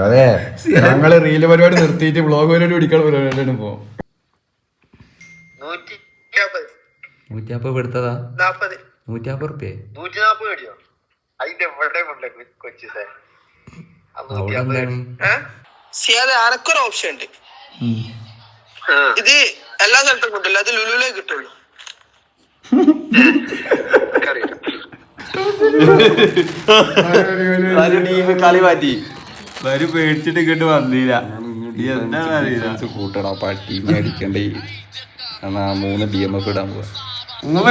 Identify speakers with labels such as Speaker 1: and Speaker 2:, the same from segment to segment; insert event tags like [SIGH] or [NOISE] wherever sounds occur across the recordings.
Speaker 1: അതാ
Speaker 2: ഞങ്ങൾ റീൽ പരിപാടി നിർത്തിയിട്ട് വ്ളോഗ് പരിപാടി പിടിക്കാൻ പരിപാടിയാണ് ഇപ്പൊ.
Speaker 1: നൂറ്റി
Speaker 3: എടുത്തതാ?
Speaker 1: നാപ്പത്
Speaker 3: റുപ്യ
Speaker 1: നൂറ്റി നാപ്പത് മേടിയോ അതിന്റെ എവിടെ ഉണ്ട് കൊച്ചി സാർ
Speaker 4: അനക്കൊരു ഓപ്ഷൻ ഉണ്ട് ഇത് എല്ലാ സ്ഥലത്തും കിട്ടില്ല. അത് ലുലുലേ കിട്ടുള്ളൂ.
Speaker 5: കളി മാറ്റി വരു പേടിച്ചിട്ട് ഇങ്ങോട്ട് വന്നില്ല എന്താണ് അറിയില്ല.
Speaker 3: കൂട്ടടാ പട്ടി അടിക്കണ്ടേ എന്നാ മൂന്ന് ഡി എം എഫ് ഇടാൻ പോവാ.
Speaker 2: മൂന്ന്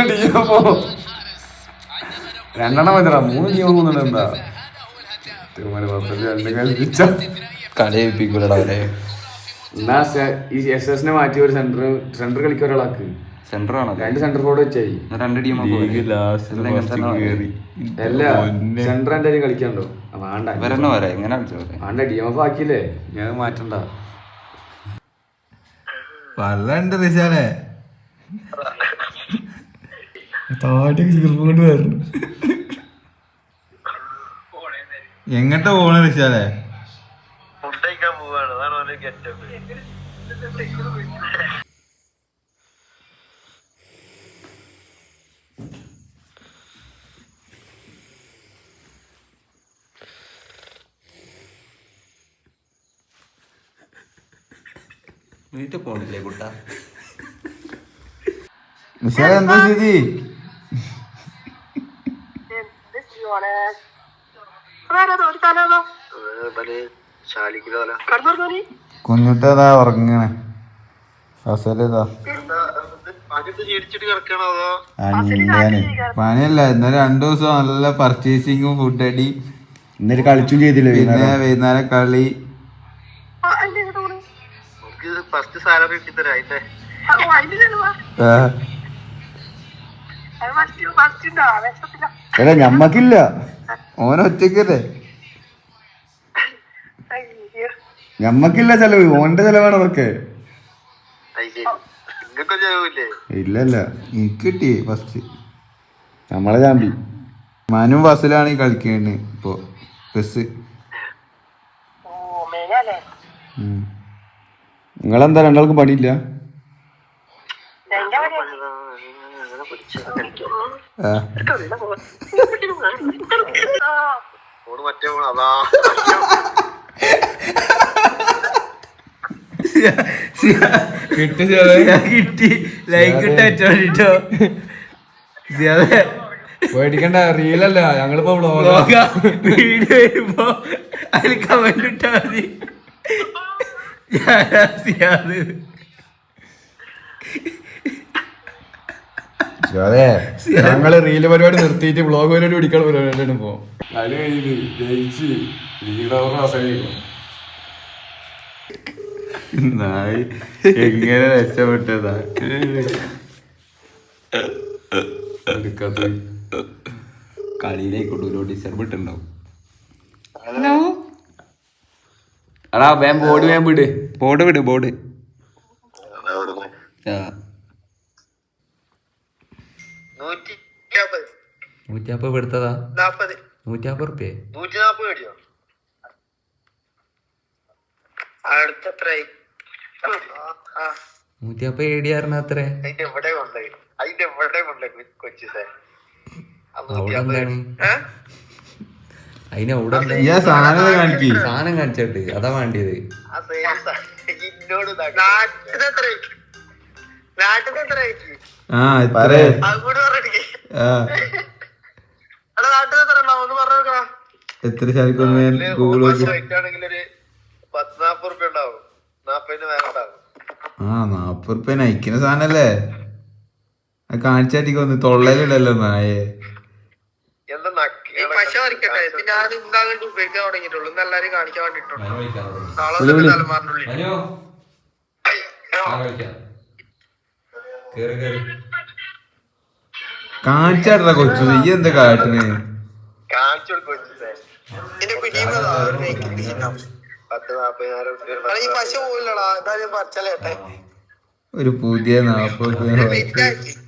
Speaker 2: രണ്ടെണ്ണം മതിടാ. മൂന്ന് ടീം മൂന്നെണ്ണം എന്താ തിരുമല പത്തിൽ
Speaker 3: കളി ഏൽപ്പിക്കൂലടാ അവരെ.
Speaker 2: എന്നാ ഈ എസ് എസിനെ മാറ്റി ഒരു സെന്റർ സെന്റർ കളിക്ക ഒരാളാക്ക്.
Speaker 3: സെന്റർ ആണ്
Speaker 2: രണ്ട് സെന്റർ ഫോർഡ് വെച്ചായി.
Speaker 3: രണ്ട്
Speaker 2: അല്ല സെന്റർ എന്തായാലും കളിക്കാണ്ടോ ആ, വേണ്ട.
Speaker 3: ഇവരെന്നെ വരാം. എങ്ങനെ
Speaker 2: വേണ്ട ഡി എഫ് ആക്കിയില്ലേ? ഞാൻ മാറ്റണ്ട.
Speaker 5: വള്ളണ്ട് റിശാലെ എങ്ങട്ടാ പോണ റിശാലെ
Speaker 1: പോവാണ്. അതാണ് ഓരോ ഗെറ്റപ്പ്.
Speaker 3: വീട്ടിൽ പോണില്ലേ കുട്ട?
Speaker 5: റിശാലെ എന്താ സ്ഥിതി?
Speaker 1: ശാലിക്കിലോല
Speaker 5: കുഞ്ഞുട്ടതാ ഉറങ്ങണേ? ഫസലിതാ പണിയല്ല ഇന്നലെ രണ്ടു ദിവസം നല്ല പർച്ചേസിങ്ങും ഫുഡ് അടി.
Speaker 2: ഇന്നലെ കളിച്ചും ചെയ്തില്ല
Speaker 5: പിന്നെ വൈകുന്നേരം? കളി.
Speaker 1: ഫസ്റ്റ് സാലറി കിട്ടിത്തരാ അതിന്റെ
Speaker 2: എടാ ഞമ്മക്കില്ല.
Speaker 5: ഓൻ
Speaker 2: ഞമ്മക്കില്ല ചെലവ് ഓന്റെ ചെലവാണ് അതൊക്കെ. ഇല്ലല്ല
Speaker 5: എനിക്ക് കിട്ടി ഫസ്റ്റ്
Speaker 2: നമ്മളെ ചാമ്പി
Speaker 5: മനു ബസ്സിലാണ് ഈ കളിക്കേണ്ടത് ഇപ്പൊ ബസ്
Speaker 2: നിങ്ങളെന്താ രണ്ടാൾക്കും പണിയില്ല?
Speaker 1: മറ്റേ അതാ.
Speaker 5: കിട്ടി കിട്ടി. ലൈക്ക് ഇട്ടോ
Speaker 2: പേടിക്കണ്ട റീലല്ല ഞങ്ങളിപ്പോ
Speaker 5: വീഡിയോ വരുമ്പോ അതിൽ കമന്റ് ഇട്ടാ മതി. ഞാനാ സിയാദ്.
Speaker 2: അതെ ഞങ്ങൾ റീൽ പരിപാടി നിർത്തിയിട്ട് ബ്ലോഗ് പരിപാടി പിടിക്കാൻ പരിപാടിയാണ് ഇപ്പോ. അത് കഴിഞ്ഞ് ജയിച്ച് ലീഡ് ഓവർ അവസാനിക്കും
Speaker 5: നായി എങ്ങനെ രക്ഷപ്പെട്ടതാ?
Speaker 3: കളിയിലേക്ക് ഒരു ഡിസർവ് ഇട്ടുണ്ടാവും. അടാ വേം ബോർഡ് വേം വിട്. ബോർഡ് വിട് ബോർഡ് നൂറ്റിയാപ്പത് എടുത്തതാ? നൂറ്റിയാപ്പത് റുപ്യ
Speaker 1: നൂറ്റി നാപ്പത് അടുത്ത എത്രയായി ആ
Speaker 3: നൂറ്റിയാപ്പത് ഏടിയാറിന് അത്രേ?
Speaker 1: അതിന്റെ എവിടെ കൊണ്ടുപോയി? അതിന്റെ എവിടെ കൊണ്ടുപോയി കൊച്ചി സാർ
Speaker 3: അവിടെ എന്താണ്? അതിന് അവിടെ എന്താ?
Speaker 5: ഈ ആ സാധനം കാണിക്ക്.
Speaker 3: സാധനം കാണിച്ചിട്ട്. അതാ വേണ്ടിയത്.
Speaker 5: ആ
Speaker 1: എത്ര
Speaker 5: ശരിക്കൊന്ന് ഗൂഗിൾ നോക്കി
Speaker 1: ആണെങ്കിൽ ഒരു പത്ത് നാപ്പത് റുപ്യ ഉണ്ടാവും.
Speaker 5: ആ നാപ്പത് റുപ്യ നയിക്കുന്ന സാധനല്ലേ? അത് കാണിച്ചാട്ടിക്കൊന്ന് തൊള്ളയിലിടല്ലോ നായേ. കാണിച്ചാട്ടാ കൊച്ചു. ഈ എന്ത് കാട്ടിന്
Speaker 1: കാണിച്ചു കൊച്ചു
Speaker 4: കൊച്ചി
Speaker 1: പത്ത് നാപ്പതിനായിരം
Speaker 4: ഈ പശ പോയില്ലടാ എന്തായാലും പറിച്ചാലേട്ടെ
Speaker 5: ഒരു പുതിയ നാപ്പത്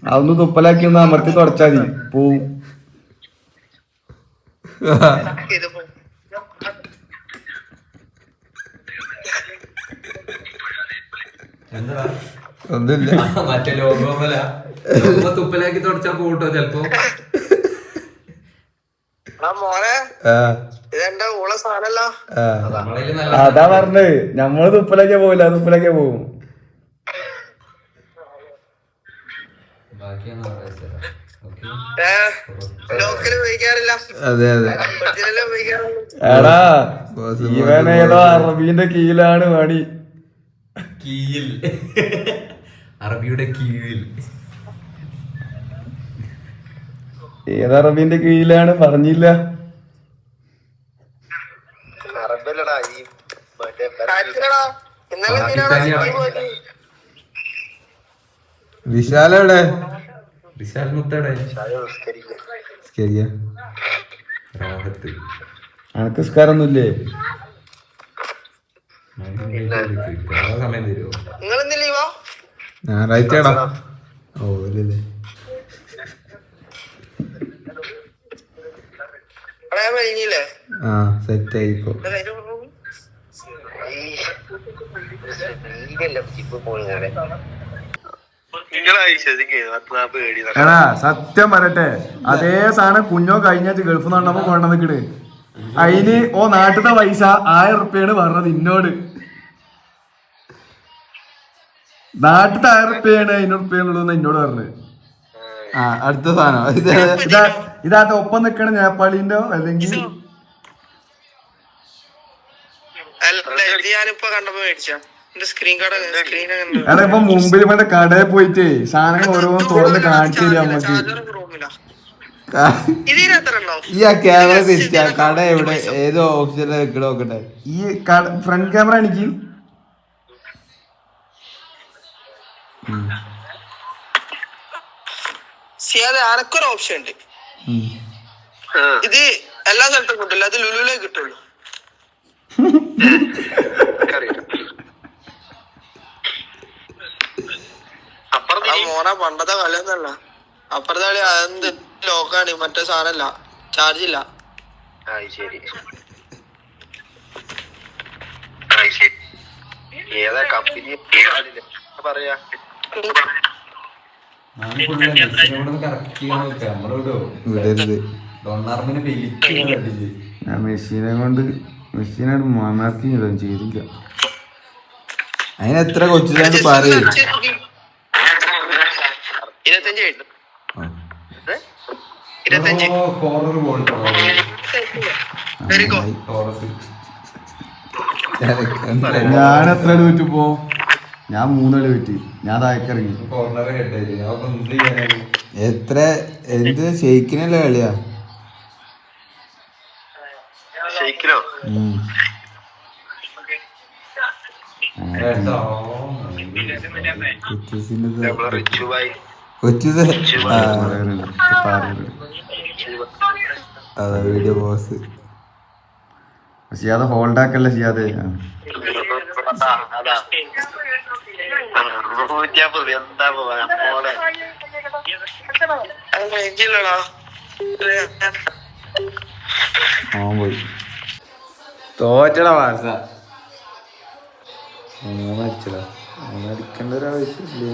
Speaker 2: അതൊന്ന് തുപ്പലാക്കി ഒന്ന് അമർത്തി തുടച്ചാ മതി. പോവും
Speaker 5: ഒന്നുമില്ല.
Speaker 3: മറ്റേ ലോകോമല. ലോകോ തുപ്പലാക്കി തുടച്ചാ പോട്ടോ ചെലപ്പോ.
Speaker 4: ആ മോനെ. സാധനല്ലോ
Speaker 2: അതാ. പറഞ്ഞത്. ഞമ്മൾ തുപ്പലൊക്കെ പോവില്ല തുപ്പലൊക്കെ പോവും.
Speaker 5: അതെ അതെ.
Speaker 2: എടാ ഇവൻ ഏതോ അറബീന്റെ കീഴിലാണ് പണി.
Speaker 3: കീയിൽ [LAUGHS] അറബിയുടെ കീഴിൽ.
Speaker 2: ഏത് അറബീന്റെ കീഴിലാണ് പറഞ്ഞില്ല
Speaker 1: അറബല്ലടാ ഈ
Speaker 5: എവിടെ
Speaker 3: വിശാൽ മുത്തടെ
Speaker 2: അനക്ക് നിസ്കാരൊന്നുമില്ലേ
Speaker 3: കുറെ സമയം തരുമോ
Speaker 5: ഓ ഇല്ലേ
Speaker 4: അവിടെ ഞാൻ
Speaker 5: ആ സെറ്റ് ആയി ഇപ്പൊ
Speaker 4: ഇത് കഴിഞ്ഞു പോകും.
Speaker 1: നിങ്ങളാ വിശ്വസിക്കുന്നത് പത്ത് നാപ്പത് പേടി
Speaker 2: എടാ സത്യം പറയട്ടെ. അതേ സാധനം കുഞ്ഞോ കഴിഞ്ഞ ഗൾഫ് നടന്നപ്പോ കൊണ്ടുവന്നിക്കട് അതിന് ഓ നാട്ടിലത്തെ പൈസ ആയിരം ഉറുപ്പ്യാണ് പറഞ്ഞത് ഇന്നോട്. നാട്ടിലത്തെ ആയിരം ഉറുപ്പ്യാണ് അതിന് ഉറുപ്പ്യാണുള്ളൂ എന്നോട് പറഞ്ഞത്.
Speaker 5: ആ അടുത്ത സാധനം. ഇത്
Speaker 2: ഇതാ ഇതാത്ത ഒപ്പം നിക്കണ നേപ്പാളിന്റെ അല്ലെങ്കിൽ
Speaker 4: ഞാനിപ്പോ കണ്ടപ്പോ മേടിച്ച എന്റെ സ്ക്രീൻ കാർഡ് സ്ക്രീൻ
Speaker 2: എടാ ഇപ്പൊ മുമ്പിൽ മറ്റേ കടയിൽ പോയിട്ട് സാധനങ്ങൾ ഓരോന്ന് തുറന്ന് കാണിച്ചു തരും
Speaker 4: ഉണ്ടോ
Speaker 5: ഈ ക്യാമറ തിരിച്ചാ കട എവിടെ? ഏത് ഓപ്ഷനിൽ വെക്കണ നോക്കട്ടെ.
Speaker 2: ഈ ഫ്രണ്ട് ക്യാമറ എനിക്ക്
Speaker 4: അനക്കൊരു ഓപ്ഷൻ ഉണ്ട്. ഇത് എല്ലാ സ്ഥലത്തും കിട്ടില്ല അത് ലുലുലേ കിട്ടുള്ളൂ. [LAUGHS] മോന കളി ഒന്നല്ല അപ്പുറത്തെ കളി അതെന്ത് ലോക്കാണ് മറ്റേ സാധനല്ല. ചാർജ് ഇല്ല.
Speaker 1: ശരി. ഏതാ പറയാ?
Speaker 2: മെഷീനെ കൊണ്ട് മണർത്തി ചെയ്തില്ല.
Speaker 5: അതിനെത്ര കൊച്ചു പറയും
Speaker 4: ഇരുപത്തഞ്ച് കഴിഞ്ഞു ഇരുപത്തഞ്ച്.
Speaker 3: Corner ball
Speaker 4: very go
Speaker 3: Torres
Speaker 2: ഞാൻ എത്ര വിറ്റു പോ ഞാൻ മൂന്നടി പറ്റി. ഞാൻ താഴേക്കിറങ്ങി.
Speaker 5: എത്ര? എന്ത്? ഷെയ്ക്കിനല്ലേ കളിയാ?
Speaker 1: ഷെയ്ക്കിനോ?
Speaker 5: ഉം.
Speaker 3: കേട്ടോ
Speaker 5: കൊച്ചീസിന്റെ ഇത്
Speaker 1: നമ്മളെ റിച്ചു ബായ്
Speaker 5: കൊച്ചീസ് ആ അതാ വീഡിയോ ബോസ്
Speaker 2: ചെയ്യാതെ ഹോൾഡാക്കല്ല ചെയ്യാതെ
Speaker 1: അതാ അതാ നൂറ്റമ്പത് എന്താ മോളെ?
Speaker 4: റേഞ്ചില്ലടാ
Speaker 5: ആ പോയി. തോറ്റടാ വാസ മൂന്നടിച്ചടാ മൂന്നടിക്കേണ്ട ഒരു ആവശ്യമില്ലേ.